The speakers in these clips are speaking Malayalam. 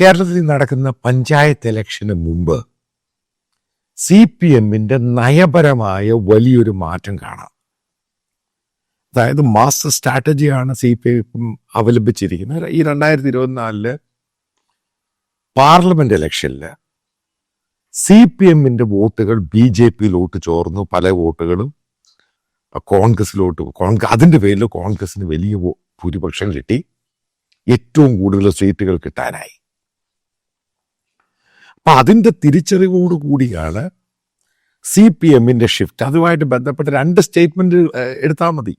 കേരളത്തിൽ നടക്കുന്ന പഞ്ചായത്ത് ഇലക്ഷന് മുമ്പ് സി പി എമ്മിന്റെ നയപരമായ വലിയൊരു മാറ്റം കാണാം. അതായത് മാസ്റ്റർ സ്ട്രാറ്റജിയാണ് സി പി എം അവലംബിച്ചിരിക്കുന്നത്. ഈ രണ്ടായിരത്തി ഇരുപത്തിനാലിൽ പാർലമെന്റ് ഇലക്ഷനിൽ സി പി എമ്മിന്റെ വോട്ടുകൾ ബി ജെ പിയിലോട്ട് ചോർന്നു. പല വോട്ടുകളും കോൺഗ്രസിലോട്ട് കോൺഗ്രസ് അതിന്റെ പേരിൽ കോൺഗ്രസിന് വലിയ ഭൂരിപക്ഷം കിട്ടി. ഏറ്റവും കൂടുതൽ സീറ്റുകൾ കിട്ടാനായി. അപ്പൊ അതിന്റെ തിരിച്ചറിവോട് കൂടിയാണ് സി പി എമ്മിന്റെ ഷിഫ്റ്റ് അതുമായിട്ട് ബന്ധപ്പെട്ട് രണ്ട് സ്റ്റേറ്റ്മെന്റ് എടുത്താൽ മതി.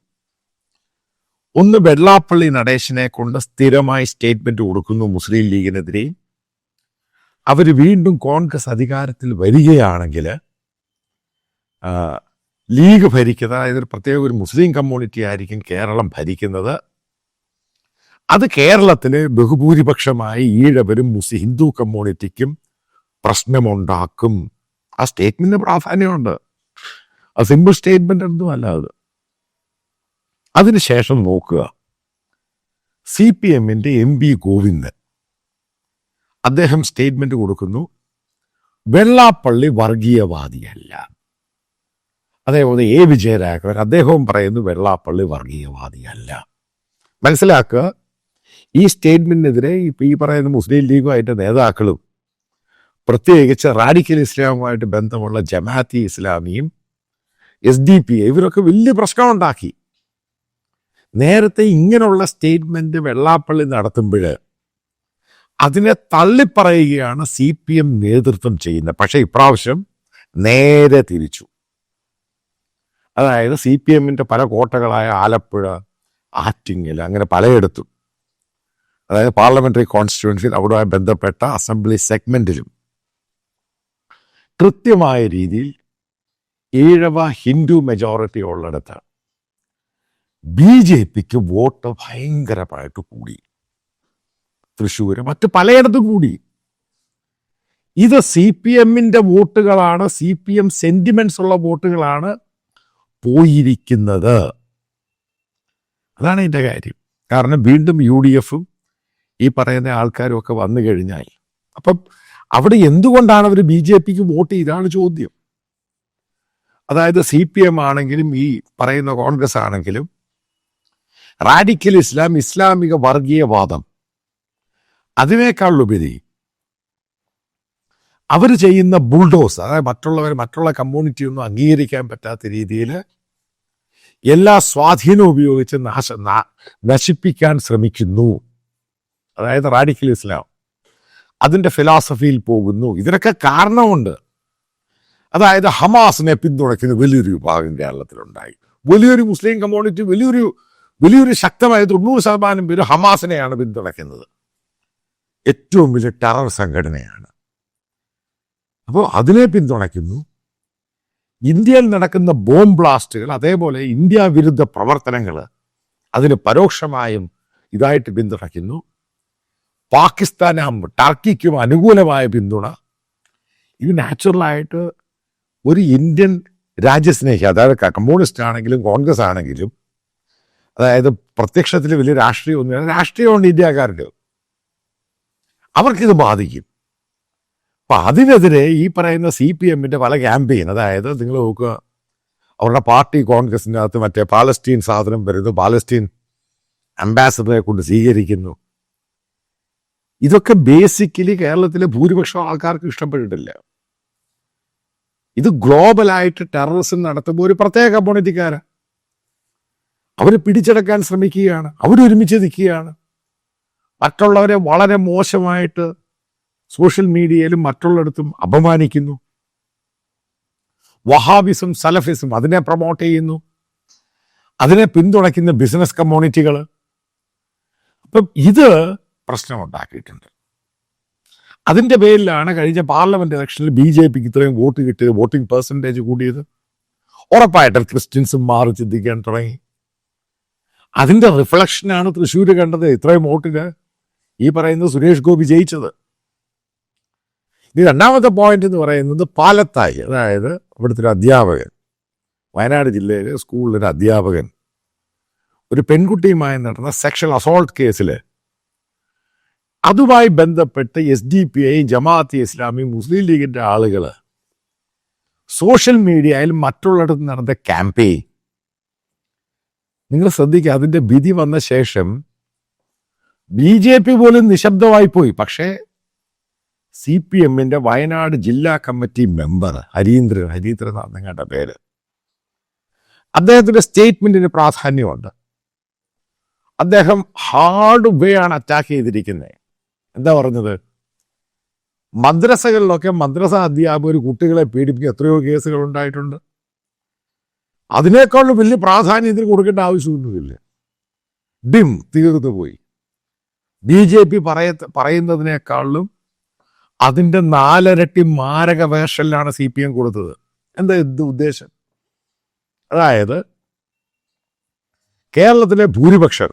ഒന്ന് വെള്ളാപ്പള്ളി നടേശനെ കൊണ്ട് സ്ഥിരമായി സ്റ്റേറ്റ്മെന്റ് കൊടുക്കുന്നു മുസ്ലിം ലീഗിനെതിരെ. അവർ വീണ്ടും കോൺഗ്രസ് അധികാരത്തിൽ വരികയാണെങ്കിൽ ലീഗ് ഭരിക്കുന്നത് അതായത് ഒരു പ്രത്യേക ഒരു മുസ്ലിം കമ്മ്യൂണിറ്റി ആയിരിക്കും കേരളം ഭരിക്കുന്നത്. അത് കേരളത്തിൽ ബഹുഭൂരിപക്ഷമായി ഈഴവരും മുസ്ലിം ഹിന്ദു കമ്മ്യൂണിറ്റിക്കും പ്രശ്നമുണ്ടാക്കും. ആ സ്റ്റേറ്റ്മെന്റിന് പ്രാധാന്യമുണ്ട് ആ സിമ്പിൾ സ്റ്റേറ്റ്മെന്റ് ഒന്നും അല്ല അത്. അതിനുശേഷം നോക്കുക. സി പി എമ്മിന്റെ എം പി ഗോവിന്ദൻ. അദ്ദേഹം സ്റ്റേറ്റ്മെന്റ് കൊടുക്കുന്നു. വെള്ളാപ്പള്ളി വർഗീയവാദിയല്ല. അതേപോലെ എ. വിജയരാഘവൻ അദ്ദേഹവും പറയുന്നു വെള്ളാപ്പള്ളി വർഗീയവാദിയല്ല. മനസ്സിലാക്കുക? ഈ സ്റ്റേറ്റ്മെന്റിനെതിരെ ഈ പറയുന്ന മുസ്ലിം ലീഗും അതിന്റെ നേതാക്കളും പ്രത്യേകിച്ച് റാഡിക്കൽ ഇസ്ലാമുമായിട്ട് ബന്ധമുള്ള ജമാഅത്തി ഇസ്ലാമിയും എസ് ഡി പി ഇവരൊക്കെ വലിയ പ്രശ്നമുണ്ടാക്കി. നേരത്തെ ഇങ്ങനെയുള്ള സ്റ്റേറ്റ്മെന്റ് വെള്ളാപ്പള്ളി നടത്തുമ്പോൾ അതിനെ തള്ളിപ്പറയുകയാണ് സി പി എം നേതൃത്വം ചെയ്യുന്നത്. പക്ഷേ ഇപ്രാവശ്യം നേരെ തിരിച്ചു. അതായത് സി പി എമ്മിന്റെ പല കോട്ടകളായ ആലപ്പുഴ ആറ്റിങ്ങൽ അങ്ങനെ പലയിടത്തും. അതായത് പാർലമെന്ററി കോൺസ്റ്റിറ്റ്യുവൻസിയിൽ അവിടെ ബന്ധപ്പെട്ട അസംബ്ലി സെഗ്മെന്റിലും കൃത്യമായ രീതിയിൽ ഈഴവ ഹിന്ദു മെജോറിറ്റി ഉള്ളിടത്ത് ബി ജെ പിക്ക് വോട്ട് ഭയങ്കരമായിട്ട് കൂടി. തൃശ്ശൂര് മറ്റ് പലയിടത്തും കൂടി. ഇത് സി പി എമ്മിന്റെ വോട്ടുകളാണ് സി പി എം സെന്റിമെന്റ്സ് ഉള്ള വോട്ടുകളാണ് പോയിരിക്കുന്നത്. അതാണ് എന്റെ കാര്യം. കാരണം വീണ്ടും യു ഡി എഫും ഈ പറയുന്ന ആൾക്കാരും ഒക്കെ വന്നു കഴിഞ്ഞാൽ അപ്പം അവിടെ എന്തുകൊണ്ടാണ് അവർ ബി ജെ പിക്ക് വോട്ട് ചെയ്താണ് ചോദ്യം. അതായത് സി പി എം ആണെങ്കിലും ഈ പറയുന്ന കോൺഗ്രസ് ആണെങ്കിലും റാഡിക്കൽ ഇസ്ലാം ഇസ്ലാമിക വർഗീയവാദം അതിനേക്കാളുപരി അവർ ചെയ്യുന്ന ബുൾഡോസ് അതായത് മറ്റുള്ളവർ മറ്റുള്ള കമ്മ്യൂണിറ്റിയൊന്നും അംഗീകരിക്കാൻ പറ്റാത്ത രീതിയിൽ എല്ലാ സ്വാധീനവും ഉപയോഗിച്ച് നാശ നശിപ്പിക്കാൻ ശ്രമിക്കുന്നു. അതായത് റാഡിക്കൽ ഇസ്ലാം. അതിന്റെ ഫിലോസഫിയിൽ പോകുന്നു. ഇതിനൊക്കെ കാരണമുണ്ട്. അതായത് ഹമാസിനെ പിന്തുണയ്ക്കുന്ന വലിയൊരു വിഭാഗം കേരളത്തിലുണ്ടായി. വലിയൊരു മുസ്ലിം കമ്മ്യൂണിറ്റി വലിയൊരു വലിയൊരു ശക്തമായ തൊണ്ണൂറ് ശതമാനം പേര് ഹമാസിനെയാണ് പിന്തുണയ്ക്കുന്നത്. ഏറ്റവും വലിയ ടെറർ സംഘടനയാണ്. അപ്പോൾ അതിനെ പിന്തുണയ്ക്കുന്നു. ഇന്ത്യയിൽ നടക്കുന്ന ബോംബ് ബ്ലാസ്റ്റുകൾ അതേപോലെ ഇന്ത്യ വിരുദ്ധ പ്രവർത്തനങ്ങൾ അതിന് പരോക്ഷമായും ഇതായിട്ട് പിന്തുണയ്ക്കുന്നു. പാകിസ്ഥാനും ടർക്കിക്കും അനുകൂലമായ പിന്തുണ. ഇത് നാച്ചുറലായിട്ട് ഒരു ഇന്ത്യൻ രാജ്യസ്നേഹി അതായത് കമ്മ്യൂണിസ്റ്റ് ആണെങ്കിലും കോൺഗ്രസ് ആണെങ്കിലും അതായത് പ്രത്യക്ഷത്തിൽ വലിയ രാഷ്ട്രീയം ഒന്നും രാഷ്ട്രീയമുണ്ട് ഇന്ത്യക്കാരുടെ അവർക്കിത് ബാധിക്കും. അപ്പം അതിനെതിരെ ഈ പറയുന്ന സി പി എമ്മിന്റെ പല ക്യാമ്പയിൻ അതായത് നിങ്ങൾ നോക്കുക അവരുടെ പാർട്ടി കോൺഗ്രസിന്റെ അകത്ത് മറ്റേ പാലസ്റ്റീൻ സാധനം വരുന്നു പാലസ്റ്റീൻ അംബാസഡറെ കൊണ്ട് സ്വീകരിക്കുന്നു. ഇതൊക്കെ ബേസിക്കലി കേരളത്തിലെ ഭൂരിപക്ഷം ആൾക്കാർക്ക് ഇഷ്ടപ്പെട്ടിട്ടില്ല. ഇത് ഗ്ലോബലായിട്ട് ടെററിസം നടത്തുമ്പോൾ ഒരു പ്രത്യേക കമ്മ്യൂണിറ്റിക്കാരാ അവരെ പിടിച്ചെടുക്കാൻ ശ്രമിക്കുകയാണ്. അവരൊരുമിച്ച് നിൽക്കുകയാണ്. മറ്റുള്ളവരെ വളരെ മോശമായിട്ട് സോഷ്യൽ മീഡിയയിലും മറ്റുള്ളിടത്തും അപമാനിക്കുന്നു. വഹാബിസും സലഫിസും അതിനെ പ്രൊമോട്ട് ചെയ്യുന്നു. അതിനെ പിന്തുണയ്ക്കുന്ന ബിസിനസ് കമ്മ്യൂണിറ്റികൾ അപ്പം ഇത് പ്രശ്നമുണ്ടാക്കിയിട്ടുണ്ട്. അതിന്റെ പേരിലാണ് കഴിഞ്ഞ പാർലമെന്റ് ഇലക്ഷനിൽ ബി ജെ പിക്ക് ഇത്രയും വോട്ട് കിട്ടിയത് വോട്ടിംഗ് പെർസെന്റേജ് കൂടിയത്. ഉറപ്പായിട്ടും ക്രിസ്ത്യൻസും മാറി ചിന്തിക്കാൻ തുടങ്ങി. അതിന്റെ റിഫ്ലക്ഷനാണ് തൃശ്ശൂർ കണ്ടത് ഇത്രയും വോട്ടിന് ഈ പറയുന്ന സുരേഷ് ഗോപി ജയിച്ചത്. ഇനി രണ്ടാമത്തെ പോയിന്റ് എന്ന് പറയുന്നത് പാലത്തായി അതായത് ഇവിടുത്തെ ഒരു അധ്യാപകൻ വയനാട് ജില്ലയിലെ സ്കൂളിലൊരു അധ്യാപകൻ ഒരു പെൺകുട്ടിയുമായി നടന്ന സെക്ഷൽ അസോൾട്ട് കേസിൽ അതുമായി ബന്ധപ്പെട്ട് എസ് ഡി പി ഐയും ജമാഅത്ത് ഇസ്ലാമി മുസ്ലിം ലീഗിന്റെ ആളുകൾ സോഷ്യൽ മീഡിയയിൽ മറ്റുള്ളിടത്ത് നടന്ന ക്യാമ്പയിൻ. നിങ്ങൾ ശ്രദ്ധിക്കുക അതിന്റെ വിധി വന്ന ശേഷം ബി ജെ പി പോലും നിശബ്ദമായി പോയി പക്ഷേ സി പി എമ്മിന്റെ വയനാട് ജില്ലാ കമ്മിറ്റി മെമ്പർ ഹരീന്ദ്രൻ ഹരീന്ദ്രനാഥ് നിങ്ങളുടെ പേര്. അദ്ദേഹത്തിന്റെ സ്റ്റേറ്റ്മെന്റിന് പ്രാധാന്യമുണ്ട്. അദ്ദേഹം ഹാർഡ് വേ ആണ് അറ്റാക്ക് ചെയ്തിരിക്കുന്നത്. എന്താ പറഞ്ഞത്? മദ്രസകളിലൊക്കെ മദ്രസ അധ്യാപകർ കുട്ടികളെ പീഡിപ്പിക്കുക എത്രയോ കേസുകൾ ഉണ്ടായിട്ടുണ്ട്. അതിനേക്കാളും വലിയ പ്രാധാന്യം ഇതിന് കൊടുക്കേണ്ട ആവശ്യമൊന്നുമില്ല. ഡിം തീർന്നു പോയി. ബി ജെ പി പറയ പറയുന്നതിനേക്കാളും അതിന്റെ നാലരട്ടി മാരക വേഷനിലാണ് സി പി എം കൊടുത്തത്. എന്താ ഇത് ഉദ്ദേശം? അതായത് കേരളത്തിലെ ഭൂരിപക്ഷർ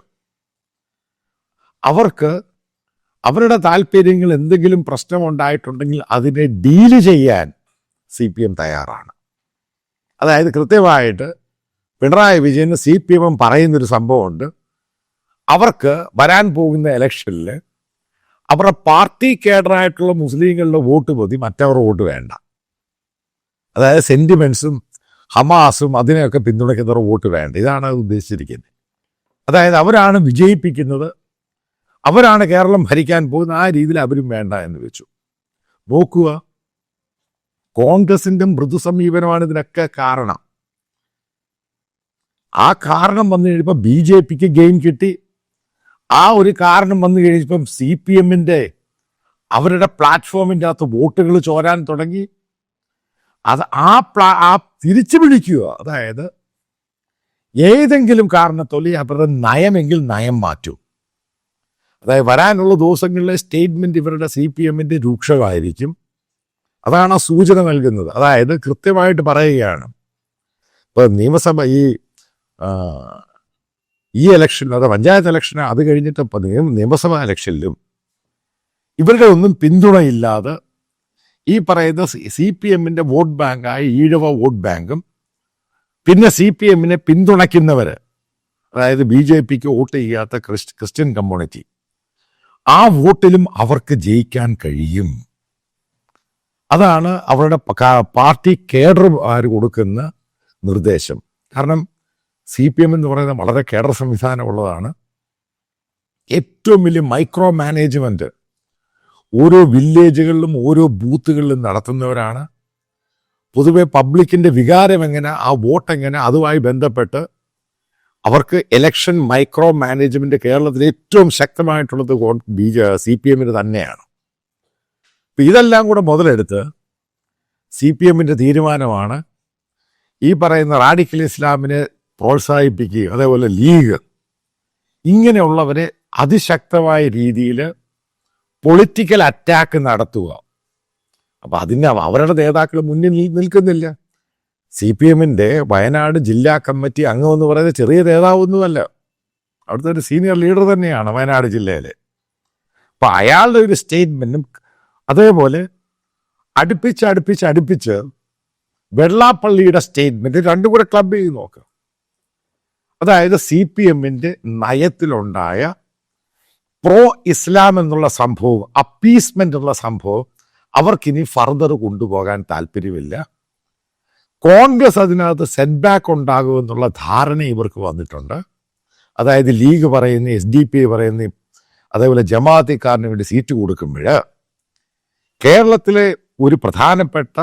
അവർക്ക് അവരുടെ താല്പര്യങ്ങൾ എന്തെങ്കിലും പ്രശ്നമുണ്ടായിട്ടുണ്ടെങ്കിൽ അതിനെ ഡീൽ ചെയ്യാൻ സി പി എം തയ്യാറാണ്. അതായത് കൃത്യമായിട്ട് പിണറായി വിജയന് സി പി എം പറയുന്നൊരു സംഭവമുണ്ട്. അവർക്ക് വരാൻ പോകുന്ന ഇലക്ഷനിൽ അവരുടെ പാർട്ടി കേഡറായിട്ടുള്ള മുസ്ലിങ്ങളുടെ വോട്ട് മതി മറ്റവരുടെ വോട്ട് വേണ്ട. അതായത് സെന്റിമെന്റ്സും ഹമാസും അതിനെയൊക്കെ പിന്തുണയ്ക്കുന്നവരുടെ വോട്ട് വേണ്ട. ഇതാണ് ഉദ്ദേശിച്ചിരിക്കുന്നത്. അതായത് അവരാണ് വിജയിപ്പിക്കുന്നത് അവരാണ് കേരളം ഭരിക്കാൻ പോകുന്ന ആ രീതിയിൽ അവരും വേണ്ട എന്ന് വെച്ചു. നോക്കുക. കോൺഗ്രസിന്റെ മൃദു സമീപനമാണ് ഇതിനൊക്കെ കാരണം. ആ കാരണം വന്നു കഴിഞ്ഞപ്പോൾ ബി ജെ പിക്ക് ഗെയിം കിട്ടി. ആ ഒരു കാരണം വന്നു കഴിഞ്ഞപ്പം സി പി എമ്മിന്റെ അവരുടെ പ്ലാറ്റ്ഫോമിന്റെ അകത്ത് വോട്ടുകൾ ചോരാൻ തുടങ്ങി. അത് ആ പ്ലാ ആ തിരിച്ചു പിടിക്കുക അതായത് ഏതെങ്കിലും കാരണത്തോളി അവരുടെ നയമെങ്കിൽ നയം മാറ്റും. അതായത് വരാനുള്ള ദിവസങ്ങളിലെ സ്റ്റേറ്റ്മെന്റ് ഇവരുടെ സി പി എമ്മിന്റെ രൂക്ഷമായിരിക്കും. അതാണ് ആ സൂചന നൽകുന്നത്. അതായത് കൃത്യമായിട്ട് പറയുകയാണ്. ഇപ്പോൾ നിയമസഭ ഈ ഈ ഇലക്ഷൻ അതായത് പഞ്ചായത്ത് ഇലക്ഷൻ അത് കഴിഞ്ഞിട്ട് നിയമസഭാ ഇലക്ഷനിലും ഇവരുടെ ഒന്നും പിന്തുണയില്ലാതെ ഈ പറയുന്ന സി പി എമ്മിന്റെ വോട്ട് ബാങ്കായ ഈഴവ വോട്ട് ബാങ്കും പിന്നെ സി പി എമ്മിനെ പിന്തുണയ്ക്കുന്നവർ അതായത് ബി ജെ പിക്ക് വോട്ട് ചെയ്യാത്ത ക്രിസ് ക്രിസ്ത്യൻ കമ്മ്യൂണിറ്റി ആ വോട്ടിലും അവർക്ക് ജയിക്കാൻ കഴിയും. അതാണ് അവരുടെ പാർട്ടി കേഡർ ആര് കൊടുക്കുന്ന നിർദ്ദേശം. കാരണം സി പി എം എന്ന് പറയുന്നത് വളരെ കേഡർ സംവിധാനമുള്ളതാണ്. ഏറ്റവും വലിയ മൈക്രോ മാനേജ്മെന്റ് ഓരോ വില്ലേജുകളിലും ഓരോ ബൂത്തുകളിലും നടത്തുന്നവരാണ്. പൊതുവെ പബ്ലിക്കിന്റെ വികാരം എങ്ങനെ ആ വോട്ട് എങ്ങനെ അതുമായി ബന്ധപ്പെട്ട് അവർക്ക് ഇലക്ഷൻ മൈക്രോ മാനേജ്മെന്റ് കേരളത്തിൽ ഏറ്റവും ശക്തമായിട്ടുള്ളത് ബി ജെ സി പി എമ്മിന് തന്നെയാണ്. അപ്പം ഇതെല്ലാം കൂടെ മുതലെടുത്ത് സി പി എമ്മിന്റെ തീരുമാനമാണ് ഈ പറയുന്ന റാഡിക്കൽ ഇസ്ലാമിനെ പ്രോത്സാഹിപ്പിക്കുകയും അതേപോലെ ലീഗ് ഇങ്ങനെയുള്ളവരെ അതിശക്തമായ രീതിയിൽ പൊളിറ്റിക്കൽ അറ്റാക്ക് നടത്തുക. അപ്പം അതിന് അവരുടെ നേതാക്കൾ മുന്നിൽ നിൽ- നിൽക്കുന്നില്ല. സി പി എമ്മിന്റെ വയനാട് ജില്ലാ കമ്മിറ്റി അംഗമെന്ന് പറയുന്നത് ചെറിയ നേതാവൊന്നുമല്ല. അവിടുത്തെ ഒരു സീനിയർ ലീഡർ തന്നെയാണ് വയനാട് ജില്ലയിലെ. അപ്പം അയാളുടെ ഒരു സ്റ്റേറ്റ്മെന്റും അതേപോലെ അടുപ്പിച്ച് അടുപ്പിച്ച് അടുപ്പിച്ച് വെള്ളാപ്പള്ളിയുടെ സ്റ്റേറ്റ്മെന്റ് രണ്ടും കൂടെ ക്ലബ് ചെയ്ത് നോക്കുക അതായത് സി പി എമ്മിന്റെ നയത്തിലുണ്ടായ പ്രോ ഇസ്ലാം എന്നുള്ള സംഭവം അപ്പീസ്മെന്റ് എന്നുള്ള സംഭവം അവർക്കിനി ഫർദർ കൊണ്ടുപോകാൻ താല്പര്യമില്ല. കോൺഗ്രസ് അതിനകത്ത് സെറ്റ് ബാക്ക് ഉണ്ടാകുമെന്നുള്ള ധാരണ ഇവർക്ക് വന്നിട്ടുണ്ട്. അതായത് ലീഗ് പറയുന്ന എസ് ഡി പി പറയുന്ന അതേപോലെ ജമാഅത്തിക്കാരന് വേണ്ടി സീറ്റ് കൊടുക്കുമ്പോൾ കേരളത്തിലെ ഒരു പ്രധാനപ്പെട്ട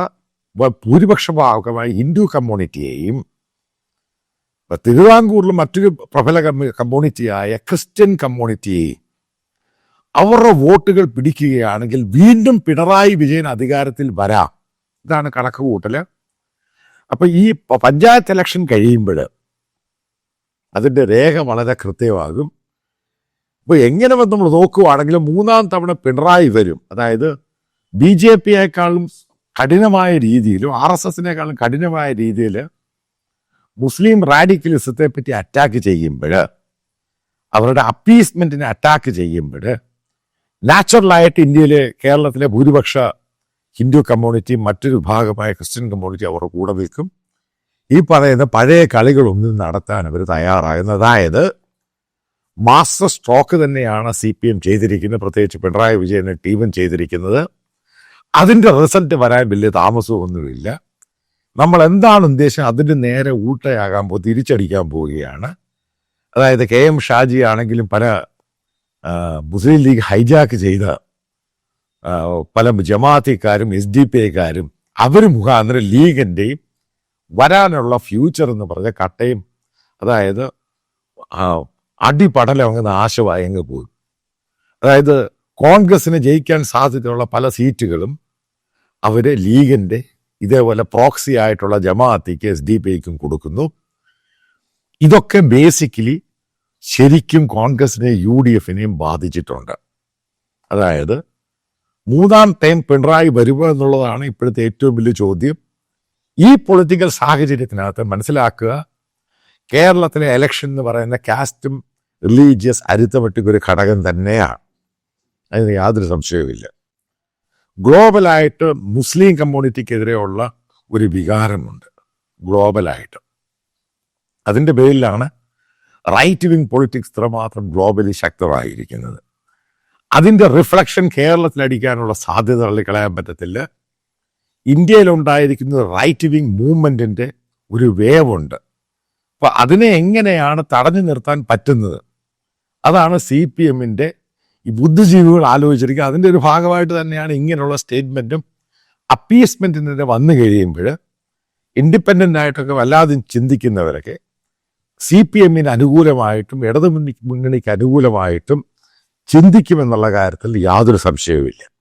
ഭൂരിപക്ഷ ഭാഗമായ ഹിന്ദു കമ്മ്യൂണിറ്റിയെയും തിരുവിതാംകൂറിലും മറ്റൊരു പ്രബല കമ്മ്യൂണിറ്റിയായ ക്രിസ്ത്യൻ കമ്മ്യൂണിറ്റിയെയും അവരുടെ വോട്ടുകൾ പിടിക്കുകയാണെങ്കിൽ വീണ്ടും പിണറായി വിജയൻ അധികാരത്തിൽ വരാം. ഇതാണ് കണക്ക് കൂട്ടൽ. അപ്പൊ ഈ പഞ്ചായത്ത് ഇലക്ഷൻ കഴിയുമ്പോൾ അതിന്റെ രേഖ വളരെ കൃത്യമാകും. അപ്പോൾ എങ്ങനെ വന്ന് നമ്മൾ നോക്കുവാണെങ്കിൽ മൂന്നാം തവണ പിണറായി വരും. അതായത് ബി ജെ പിയേക്കാളും കഠിനമായ രീതിയിലും ആർ എസ് എസിനേക്കാളും കഠിനമായ രീതിയിൽ മുസ്ലിം റാഡിക്കലിസത്തെ പറ്റി അറ്റാക്ക് ചെയ്യുമ്പോൾ അവരുടെ അപ്പീസ്മെന്റിനെ അറ്റാക്ക് ചെയ്യുമ്പോൾ നാച്ചുറലായിട്ട് ഇന്ത്യയിലെ കേരളത്തിലെ ഭൂരിപക്ഷ ഹിന്ദു കമ്മ്യൂണിറ്റി മറ്റൊരു ഭാഗമായ ക്രിസ്ത്യൻ കമ്മ്യൂണിറ്റി അവരുടെ കൂടെ നിൽക്കും. ഈ പറയുന്ന പഴയ കളികളൊന്നും നടത്താൻ അവർ തയ്യാറാകുന്നത് അതായത് മാസ്റ്റർ സ്ട്രോക്ക് തന്നെയാണ് സി പി എം ചെയ്തിരിക്കുന്നത്. പ്രത്യേകിച്ച് പിണറായി വിജയനും ടീമും ചെയ്തിരിക്കുന്നത്. അതിന്റെ റിസൾട്ട് വരാൻ വലിയ താമസമൊന്നുമില്ല. നമ്മൾ എന്താണ് ഉദ്ദേശം അതിന്റെ നേരെ ഊട്ടയാകാൻ പോ തിരിച്ചടിക്കാൻ പോവുകയാണ്. അതായത് കെ എം ഷാജി ആണെങ്കിലും പല മുസ്ലിം ലീഗ് ഹൈജാക്ക് ചെയ്ത പല ജമാഅത്തിക്കാരും എസ് ഡി പി ഐക്കാരും അവർ മുഖാന്തരം ലീഗിന്റെയും വരാനുള്ള ഫ്യൂച്ചർ എന്ന് പറഞ്ഞ കട്ടയും അതായത് അടിപടലം അങ്ങ് നാശമായി അങ്ങ് പോയി. അതായത് കോൺഗ്രസിന് ജയിക്കാൻ സാധ്യതയുള്ള പല സീറ്റുകളും അവർ ലീഗിന്റെ ഇതേപോലെ പ്രോക്സി ആയിട്ടുള്ള ജമാഅത്തിക്ക് എസ് ഡി പി ഐക്കും കൊടുക്കുന്നു. ഇതൊക്കെ ബേസിക്കലി ശരിക്കും കോൺഗ്രസിനെയും യു ഡി എഫിനെയും ബാധിച്ചിട്ടുണ്ട്. അതായത് മൂന്നാം ടൈം പിണറായി വരുമോ എന്നുള്ളതാണ് ഇപ്പോഴത്തെ ഏറ്റവും വലിയ ചോദ്യം. ഈ പൊളിറ്റിക്കൽ സാഹചര്യത്തിനകത്ത് മനസ്സിലാക്കുക കേരളത്തിലെ എലക്ഷൻ എന്ന് പറയുന്ന കാസ്റ്റും റിലീജിയസ് ഒരു ഘടകം തന്നെയാണ്. അതിന് യാതൊരു സംശയവുമില്ല. ഗ്ലോബലായിട്ട് മുസ്ലിം കമ്മ്യൂണിറ്റിക്കെതിരെയുള്ള ഒരു വികാരമുണ്ട്. ഗ്ലോബലായിട്ട്. അതിന്റെ പേരിലാണ് റൈറ്റ് വിങ് പൊളിറ്റിക്സ് ഇത്രമാത്രം ഗ്ലോബലി ശക്തമായിരിക്കുന്നത്. അതിന്റെ റിഫ്ലക്ഷൻ കേരളത്തിലടിക്കാനുള്ള സാധ്യത തള്ളിക്കളയാൻ പറ്റത്തില്ല. ഇന്ത്യയിലുണ്ടായിരിക്കുന്ന റൈറ്റ് വിങ് മൂവ്മെന്റിന്റെ ഒരു വേവുണ്ട്. അപ്പോൾ അതിനെ എങ്ങനെയാണ് തടഞ്ഞു നിർത്താൻ പറ്റുന്നത്? അതാണ് സി പി എമ്മിന്റെ ഈ ബുദ്ധിജീവികൾ ആലോചിച്ചിരിക്കുക അതിന്റെ ഒരു ഭാഗമായിട്ട് തന്നെയാണ് ഇങ്ങനെയുള്ള സ്റ്റേറ്റ്മെന്റും അപ്പീസ്മെന്റിന്റെ വന്നു കഴിയുമ്പോൾ ഇൻഡിപെൻഡന്റ് ആയിട്ടൊക്കെ വല്ലാതെ ചിന്തിക്കുന്നവരൊക്കെ സി പി എമ്മിന് അനുകൂലമായിട്ടും ഇടതു മുന്നണി- മുന്നണിക്ക് അനുകൂലമായിട്ടും ചിന്തിക്കുമെന്നുള്ള കാര്യത്തിൽ യാതൊരു സംശയവുമില്ല.